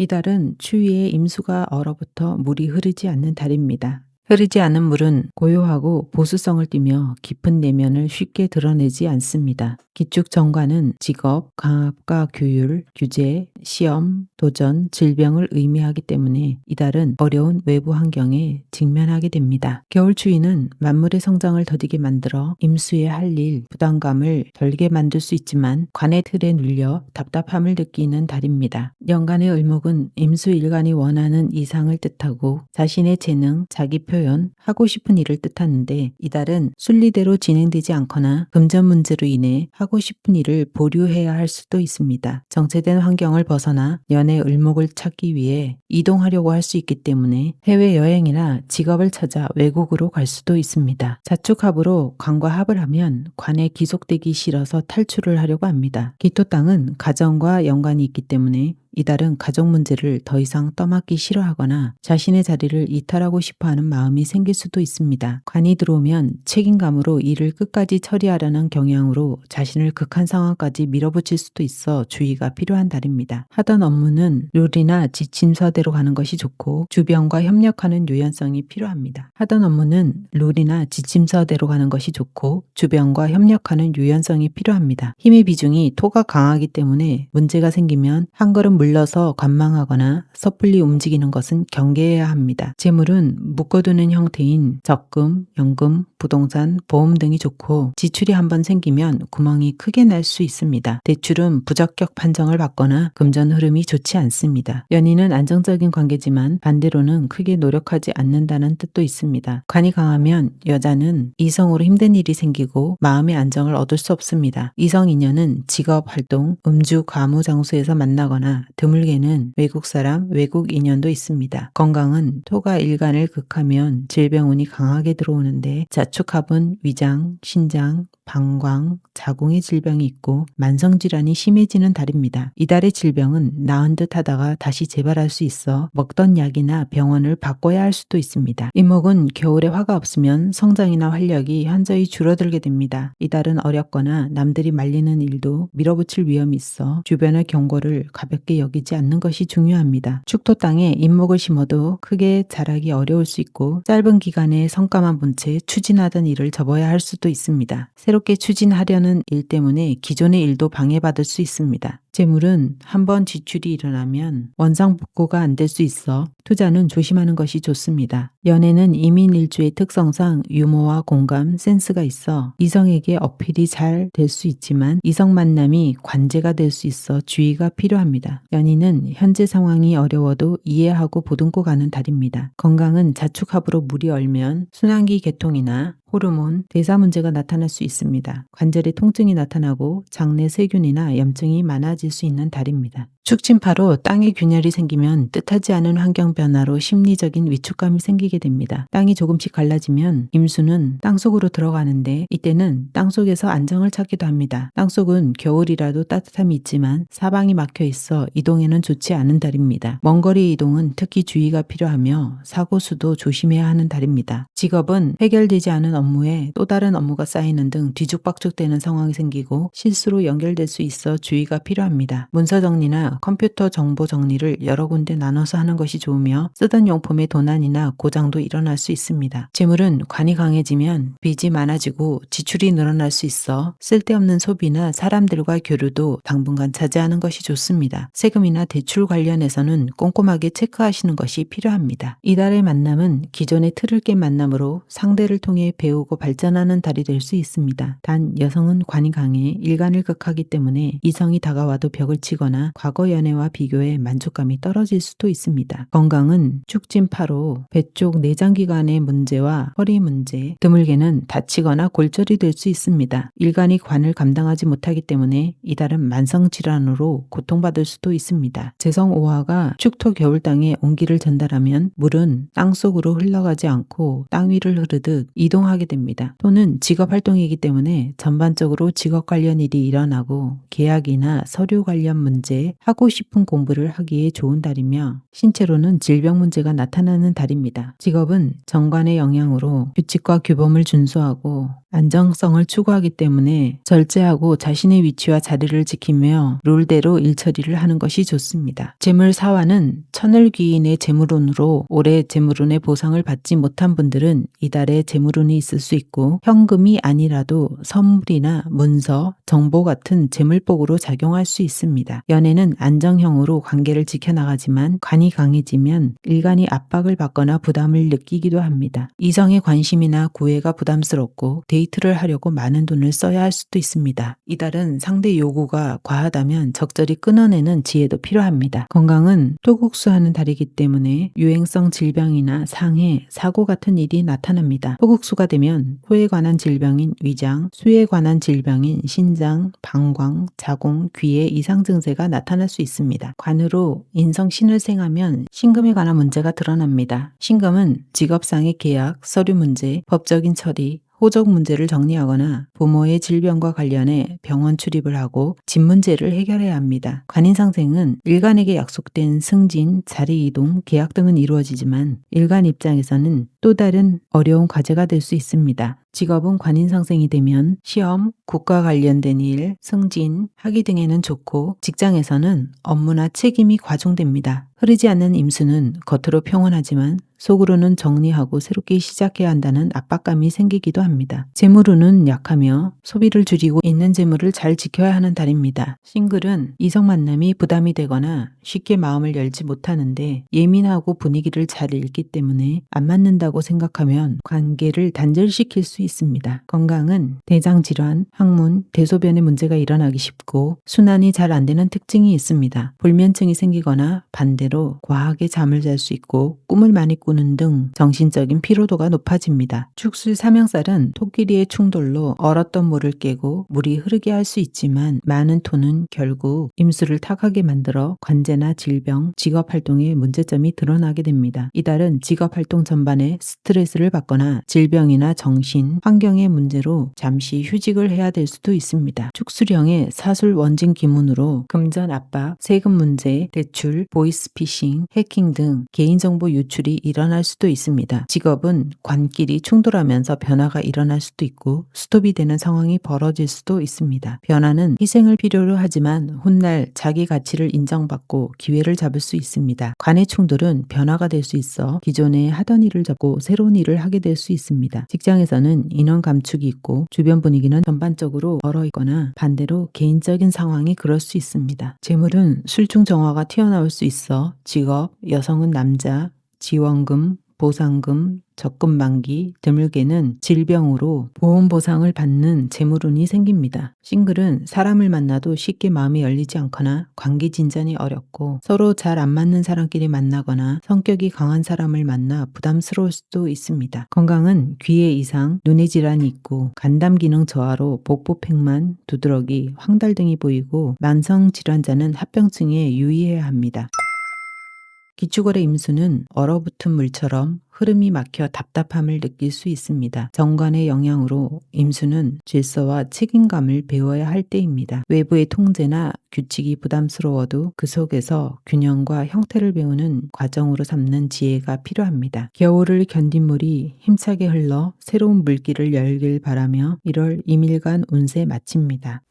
이 달은 추위에 임수가 얼어붙어 물이 흐르지 않는 달입니다. 흐르지 않은 물은 고요하고 보수성을 띠며 깊은 내면을 쉽게 드러내지 않습니다. 기축 정관은 직업, 강압과 규율, 규제, 시험, 도전, 질병을 의미하기 때문에 이달은 어려운 외부 환경에 직면하게 됩니다. 겨울 추위는 만물의 성장을 더디게 만들어 임수에 할 일, 부담감을 덜게 만들 수 있지만 관의 틀에 눌려 답답함을 느끼는 달입니다. 연간의 을목은 임수 일간이 원하는 이상을 뜻하고 자신의 재능, 자기 표현, 하고 싶은 일을 뜻하는데 이달은 순리대로 진행되지 않거나 금전 문제로 인해 하고 싶은 일을 보류해야 할 수도 있습니다. 정체된 환경을 벗어나 연애 을목을 찾기 위해 이동하려고 할 수 있기 때문에 해외 여행이나 직업을 찾아 외국으로 갈 수도 있습니다. 자축합으로 관과 합을 하면 관에 기속되기 싫어서 탈출을 하려고 합니다. 기토 땅은 가정과 연관이 있기 때문에 이달은 가족 문제를 더 이상 떠맡기 싫어하거나 자신의 자리를 이탈하고 싶어 하는 마음이 생길 수도 있습니다. 관이 들어오면 책임감으로 일을 끝까지 처리하려는 경향으로 자신을 극한 상황까지 밀어붙일 수도 있어 주의가 필요한 달입니다. 하던 업무는 룰이나 지침 서대로 가는 것이 좋고 주변과 협력하는 유연성이 필요합니다. 하던 업무는 룰이나 지침 서대로 가는 것이 좋고 주변과 협력하는 유연성이 필요합니다. 힘의 비중이 토가 강하기 때문에 문제가 생기면 한 걸음 물 러서 관망하거나 섣불리 움직이는 것은 경계해야 합니다. 재물은 묶어두는 형태인 적금, 연금, 부동산, 보험 등이 좋고 지출이 한번 생기면 구멍이 크게 날 수 있습니다. 대출은 부적격 판정을 받거나 금전 흐름이 좋지 않습니다. 연인은 안정적인 관계지만 반대로는 크게 노력하지 않는다는 뜻도 있습니다. 관이 강하면 여자는 이성으로 힘든 일이 생기고 마음의 안정을 얻을 수 없습니다. 이성 인연은 직업 활동, 음주, 가무 장소에서 만나거나 드물게는 외국 사람, 외국 인연도 있습니다. 건강은 토가 일간을 극하면 질병운이 강하게 들어오는데 자축합은 위장, 신장, 방광, 자궁의 질병이 있고 만성질환이 심해지는 달입니다. 이달의 질병은 나은 듯 하다가 다시 재발할 수 있어 먹던 약이나 병원을 바꿔야 할 수도 있습니다. 이목은 겨울에 화가 없으면 성장이나 활력이 현저히 줄어들게 됩니다. 이달은 어렵거나 남들이 말리는 일도 밀어붙일 위험이 있어 주변의 경고를 가볍게 여기 지 않는 것이 중요합니다. 축토 땅에 잇목을 심어도 크게 자라기 어려울 수 있고 짧은 기간에 성과만 본 채 추진하던 일을 접어야 할 수도 있습니다. 새롭게 추진하려는 일 때문에 기존의 일도 방해받을 수 있습니다. 재물은 한번 지출이 일어나면 원상복구가 안 될 수 있어 투자는 조심하는 것이 좋습니다. 연애는 이민 일주의 특성상 유머와 공감, 센스가 있어 이성에게 어필이 잘 될 수 있지만 이성 만남이 관제가 될 수 있어 주의가 필요합니다. 연인은 현재 상황이 어려워도 이해하고 보듬고 가는 달입니다. 건강은 자축합으로 물이 얼면 순환기 개통이나 호르몬, 대사 문제가 나타날 수 있습니다. 관절에 통증이 나타나고 장내 세균이나 염증이 많아질 수 있는 달입니다. 축진파로 땅에 균열이 생기면 뜻하지 않은 환경 변화로 심리적인 위축감이 생기게 됩니다. 땅이 조금씩 갈라지면 임수는 땅속으로 들어가는데 이때는 땅속에서 안정을 찾기도 합니다. 땅속은 겨울이라도 따뜻함이 있지만 사방이 막혀 있어 이동에는 좋지 않은 달입니다. 먼 거리 이동은 특히 주의가 필요하며 사고 수도 조심해야 하는 달입니다. 직업은 해결되지 않은 업무에 또 다른 업무가 쌓이는 등 뒤죽박죽되는 상황이 생기고 실수로 연결될 수 있어 주의가 필요합니다. 문서 정리나 컴퓨터 정보 정리를 여러 군데 나눠서 하는 것이 좋으며 쓰던 용품의 도난이나 고장도 일어날 수 있습니다. 재물은 관이 강해지면 빚이 많아지고 지출이 늘어날 수 있어 쓸데없는 소비나 사람들과 교류도 당분간 자제하는 것이 좋습니다. 세금이나 대출 관련해서는 꼼꼼하게 체크하시는 것이 필요합니다. 이달의 만남은 기존의 틀을 깬 만남으로 상대를 통해 배우고 발전하는 달이 될 수 있습니다. 단 여성은 관이 강해 일간을 극하기 때문에 이성이 다가와도 벽을 치거나 연애와 비교해 만족감이 떨어질 수도 있습니다. 건강은 축진파로 배 쪽 내장기관의 문제와 허리 문제, 드물게는 다치거나 골절이 될 수 있습니다. 일간이 관을 감당하지 못하기 때문에 이달은 만성 질환으로 고통받을 수도 있습니다. 재성 오화가 축토 겨울 땅에 온기를 전달하면 물은 땅 속으로 흘러가지 않고 땅 위를 흐르듯 이동하게 됩니다. 또는 직업 활동이기 때문에 전반적으로 직업 관련 일이 일어나고 계약이나 서류 관련 문제, 하고 싶은 공부를 하기에 좋은 달이며 신체로는 질병 문제가 나타나는 달입니다. 직업은 정관의 영향으로 규칙과 규범을 준수하고 안정성을 추구하기 때문에 절제하고 자신의 위치와 자리를 지키며 룰대로 일처리를 하는 것이 좋습니다. 재물 사화는 천을귀인의 재물운으로 올해 재물운의 보상을 받지 못한 분들은 이달에 재물운이 있을 수 있고 현금이 아니라도 선물이나 문서, 정보 같은 재물복으로 작용할 수 있습니다. 연애는 안정형으로 관계를 지켜나가지만 관이 강해지면 일간이 압박을 받거나 부담을 느끼기도 합니다. 이성의 관심이나 구애가 부담스럽고 데이트를 하려고 많은 돈을 써야 할 수도 있습니다. 이달은 상대 요구가 과하다면 적절히 끊어내는 지혜도 필요합니다. 건강은 토국수하는 달이기 때문에 유행성 질병이나 상해, 사고 같은 일이 나타납니다. 토국수가 되면 코에 관한 질병인 위장, 수에 관한 질병인 신장, 방광, 자궁, 귀에 이상 증세가 나타날 수 있습니다. 관으로 인성 신을 생하면 신금에 관한 문제가 드러납니다. 신금은 직업상의 계약, 서류 문제, 법적인 처리, 호적 문제를 정리하거나 부모의 질병과 관련해 병원 출입을 하고 집 문제를 해결해야 합니다. 관인상생은 일간에게 약속된 승진, 자리 이동, 계약 등은 이루어지지만 일간 입장에서는 또 다른 어려운 과제가 될 수 있습니다. 직업은 관인상생이 되면 시험, 국가 관련된 일, 승진, 학위 등에는 좋고 직장에서는 업무나 책임이 과중됩니다. 흐르지 않는 임수는 겉으로 평온하지만 속으로는 정리하고 새롭게 시작해야 한다는 압박감이 생기기도 합니다. 재물운은 약하며 소비를 줄이고 있는 재물을 잘 지켜야 하는 달입니다. 싱글은 이성 만남이 부담이 되거나 쉽게 마음을 열지 못하는데 예민하고 분위기를 잘 읽기 때문에 안 맞는다고 생각하면 관계를 단절시킬 수 있습니다. 건강은 대장 질환, 항문, 대소변의 문제가 일어나기 쉽고 순환이 잘 안 되는 특징이 있습니다. 불면증이 생기거나 반대로 과하게 잠을 잘 수 있고 꿈을 많이 꾸는 등 정신적인 피로도가 높아집니다. 축술 삼형살은 토끼리의 충돌로 얼었던 물을 깨고 물이 흐르게 할 수 있지만 많은 토는 결국 임수를 탁하게 만들어 관제나 질병, 직업 활동에 문제점이 드러나게 됩니다. 이달은 직업 활동 전반에 스트레스를 받거나 질병이나 정신, 환경의 문제로 잠시 휴직을 해야 될 수도 있습니다. 축술형의 사술 원진 기문으로 금전 압박, 세금 문제, 대출, 보이스피싱, 해킹 등 개인정보 유출이 일어 날 수도 있습니다. 직업은 관끼리 충돌하면서 변화가 일어날 수도 있고 스톱이 되는 상황이 벌어질 수도 있습니다. 변화는 희생을 필요로 하지만 훗날 자기 가치를 인정받고 기회를 잡을 수 있습니다. 관의 충돌은 변화가 될 수 있어 기존에 하던 일을 접고 새로운 일을 하게 될 수 있습니다. 직장에서는 인원 감축이 있고 주변 분위기는 전반적으로 얼어 있거나 반대로 개인적인 상황이 그럴 수 있습니다. 재물은 술중 정화가 튀어나올 수 있어 직업, 여성은 남자, 지원금, 보상금, 적금 만기, 드물게는 질병으로 보험 보상을 받는 재물운이 생깁니다. 싱글은 사람을 만나도 쉽게 마음이 열리지 않거나 관계 진전이 어렵고 서로 잘 안 맞는 사람끼리 만나거나 성격이 강한 사람을 만나 부담스러울 수도 있습니다. 건강은 귀에 이상, 눈의 질환이 있고 간담 기능 저하로 복부 팽만, 두드러기, 황달 등이 보이고 만성 질환자는 합병증에 유의해야 합니다. 기축월의 임수는 얼어붙은 물처럼 흐름이 막혀 답답함을 느낄 수 있습니다. 정관의 영향으로 임수는 질서와 책임감을 배워야 할 때입니다. 외부의 통제나 규칙이 부담스러워도 그 속에서 균형과 형태를 배우는 과정으로 삼는 지혜가 필요합니다. 겨울을 견딘 물이 힘차게 흘러 새로운 물길을 열길 바라며 1월 이밀간 운세 마칩니다.